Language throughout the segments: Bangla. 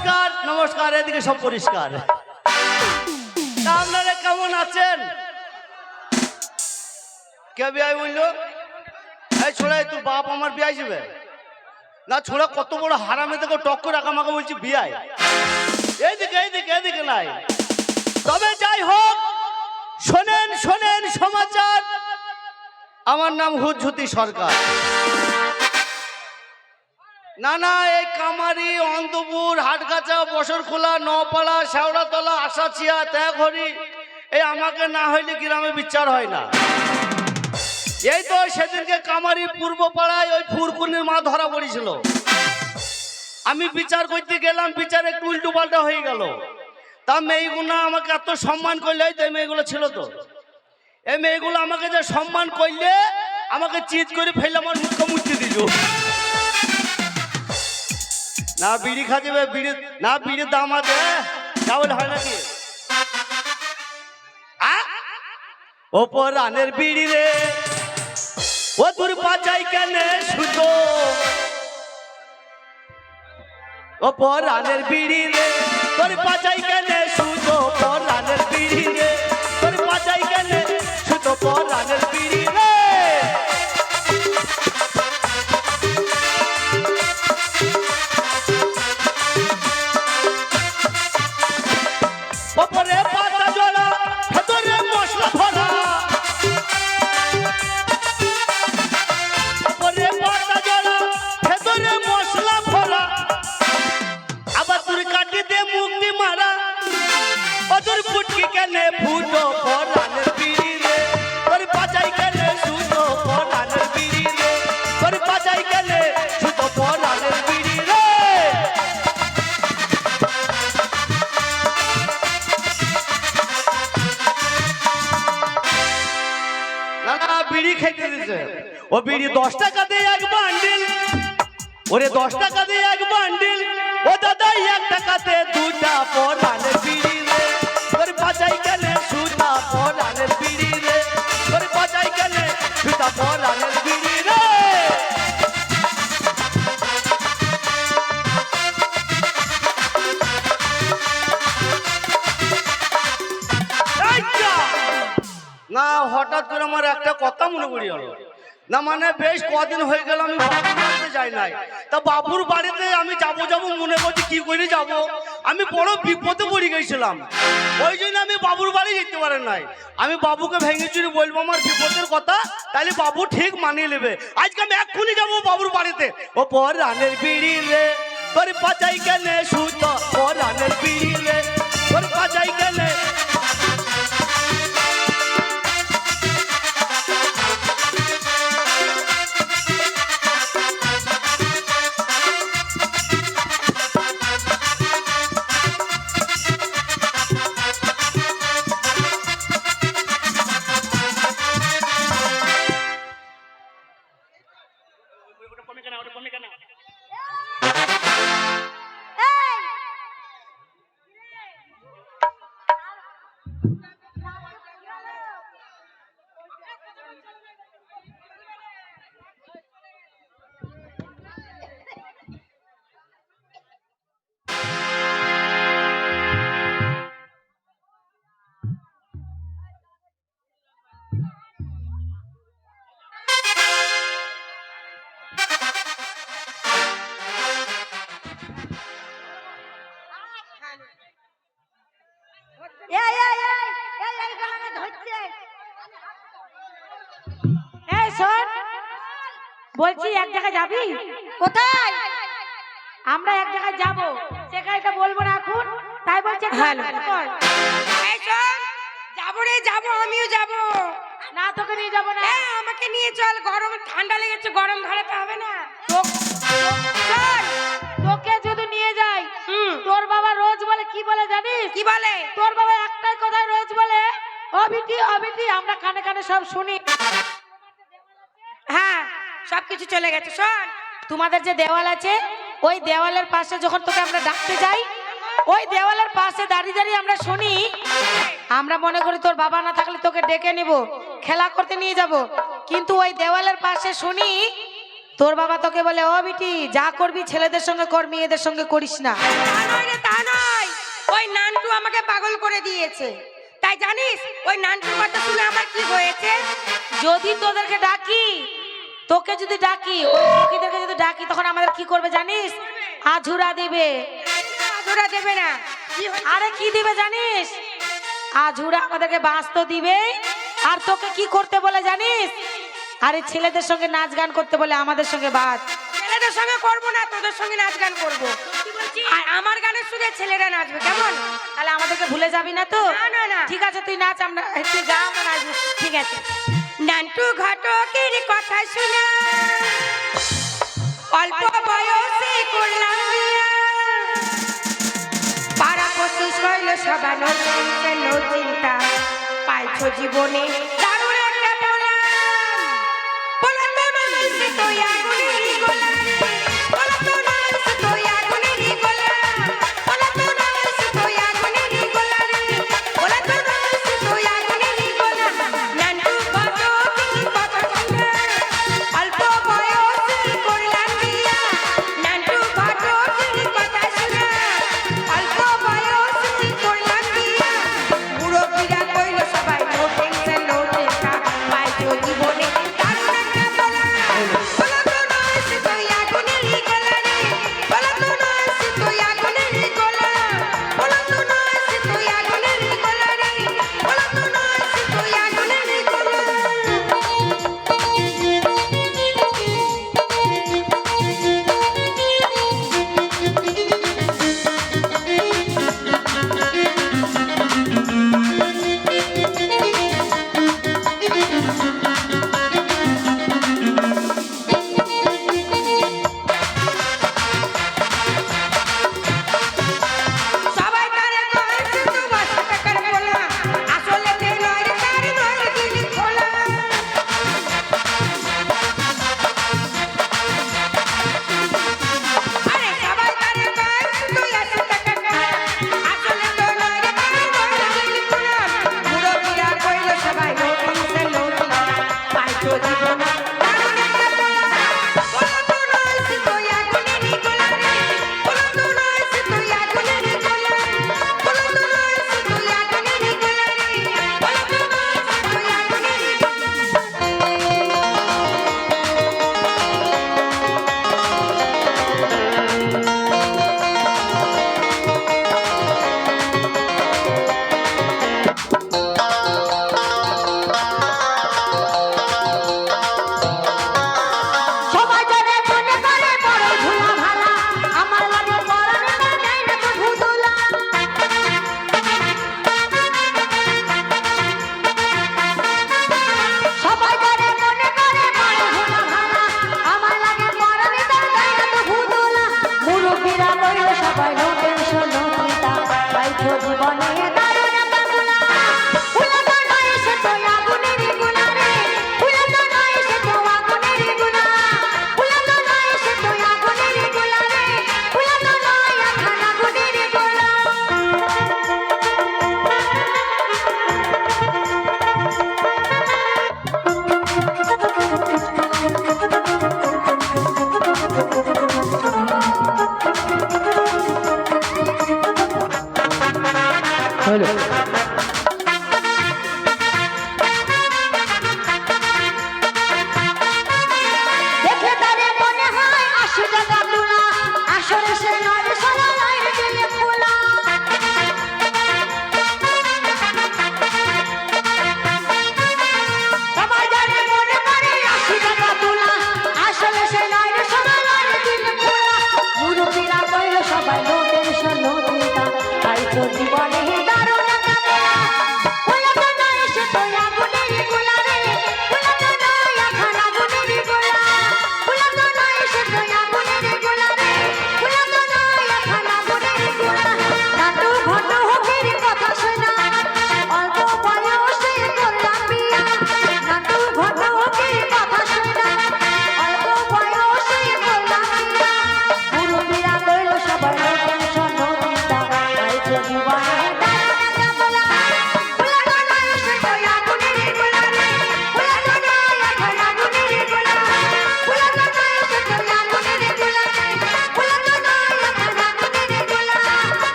নমস্কার নমস্কার, এদিকে সব পরিষ্কার। আপনারা কেমন আছেন? কে বিয়াই বলল? এই ছোড়া তোর বাপ আমার বিয়াই যাবে। না ছোড়া, কত বড় হারামে থেকে টক্কর আমাকে বলছি বিয়াই। এইদিকে এইদিকে এইদিকে নাই। তবে যাই হোক, শোনেন শোনেন সমাচার। আমার নাম হুজ্জুতি সরকার। না না এই কামারি অন্তপুর হাটগাছা, বসরখোলা নপাড়া শেওড়াতলা আশাচিয়া ত্যাগহরি, এই আমাকে না হইলে গ্রামে বিচার হয় না। এই তো সেদিনকে কামারি পূর্ব পাড়ায় ওই ফুরকুনির মা ধরা পড়েছিল। আমি বিচার করতে গেলাম বিচার উল্টো পাল্টা হয়ে গেল। তা মেয়েগুলো আমাকে এত সম্মান করলে তো এই মেয়েগুলো ছিল তো। এই মেয়েগুলো আমাকে যে সম্মান করলে, আমাকে চিৎ করে ফেলে আমার মুখে মুচতে দিল। না বিড়ি খা যাবে বিড়ি না বিড়ির দাম আছে তাহলে হয় নাকি? ওপর রানের বিড়ি রে। ও তোর পাচাই কেন সুতো? ওপর রানের বিড়ি রে। তোর পাচাই কেন সুতো? বিড়ি দশ টাকা দিয়ে এক বান্ডিল ওরে দশ টাকা দিয়ে এক বান্ডিল ও দাদা, এক টাকাতে দুটা পরানের বিড়ি রে। তোর বাজাই কেনে সুতা পরানের বিড়ি রে। তোর বাজাই কেনে সুতা পরানের বিড়ি রে। না, হঠাৎ করে আমার একটা কথা মনে পড়ে গেল। না মানে বেশ কদিন হয়ে গেল আমি বাড়িতে যাই নাই। তা বাবুর বাড়িতে আমি যাব যাব মনে করছি, কি করে যাব? আমি বড় বিপদে পড়ে গেছিলাম। ওই জন্য আমি বাবুর বাড়ি যেতে পারে নাই। আমি বাবুকে ভেঙে চুরি বলব, আমার বিপদের কথা তাহলে বাবু ঠিক মানিয়ে নেবে। আজকে আমি এক্ষুনি যাব বাবুর বাড়িতে। ও পর রানের বিড়ি রে বাজাই কেনে সুত, পর রানের বিড়ি রে বাজাই কেনে বলছি এক জায়গায় যাবি? কোথায়? আমরা এক জায়গায় যাব। সেখানে তো বলব না এখন। তাই বলছে যাব রে যাব আমিও যাব। না তোকে নিয়ে যাব না। আমাকে নিয়ে চল গরম ঠান্ডা লেগেছে গরম ধরাতে হবে না। তোকে যদি নিয়ে যাই হুম। তোর বাবা রোজ বলে কি বলে জানিস? কি বলে? তোর বাবা একটাই কথাই রোজ বলে অবিটি অবিটি আমরা কানে কানে সব শুনি। সব কিছু চলে গেছে। শোন তোমাদের যে দেওয়াল আছে ওই দেওয়ালের পাশে যখন তোকে আমরা ডাকতে যাই ওই দেওয়ালের পাশে দাঁড়িয়ে দাঁড়িয়ে আমরা শুনি আমরা মনে করি তোর বাবা না থাকলে তোকে ডেকে নিব খেলা করতে নিয়ে যাব। কিন্তু ওই দেওয়ালের পাশে শুনি তোর বাবা তোকে বলে ও বিটি যা করবি ছেলেদের সঙ্গে কর মেয়েদের সঙ্গে করিস না। ওই নানটু আমাকে পাগল করে দিয়েছে। তাই জানিস ওই নানটুর কথা শুনে আমার কি হয়েছে? যদি তোদেরকে ডাকি তোকে যদি ডাকি ওই সখীদেরকে যদি ডাকি তখন আমাদের কি করবে জানিস? আঝুরা দিবে। আঝুরা দেবে না। আরে কি দিবে জানিস? আঝুরা আমাদেরকে বাঁশ তো দিবে। আর তোকে কি করতে বলে জানিস? আরে ছেলেদের সঙ্গে নাচ গান করতে বলে আমাদের সঙ্গে বাজ ছেলেদের সঙ্গে করব না তোদের সঙ্গে নাচ গান করব। আর আমার গানের সুরে ছেলেরা নাচবে কেমন? তাহলে আমাদেরকে ভুলে যাবি না তো? না না ঠিক আছে তুই নাচ আমরা তুই যা আমরা নাচবো ঠিক আছে। নান্টু ঘটকের কথা শোনা। অল্প বয়সে করলাম পাড়া প্রস্তুত হইল সবার নো চিন্তা পাইছো জীবনে দারুণ একটা বলা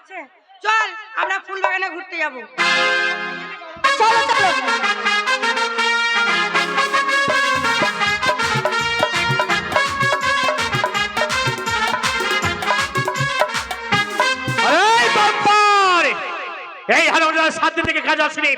আছে। চল আমরা ফুল বাগানে ঘুরতে যাব। চলো চলো। এই সাত দিন থেকে কাজ আসেনি।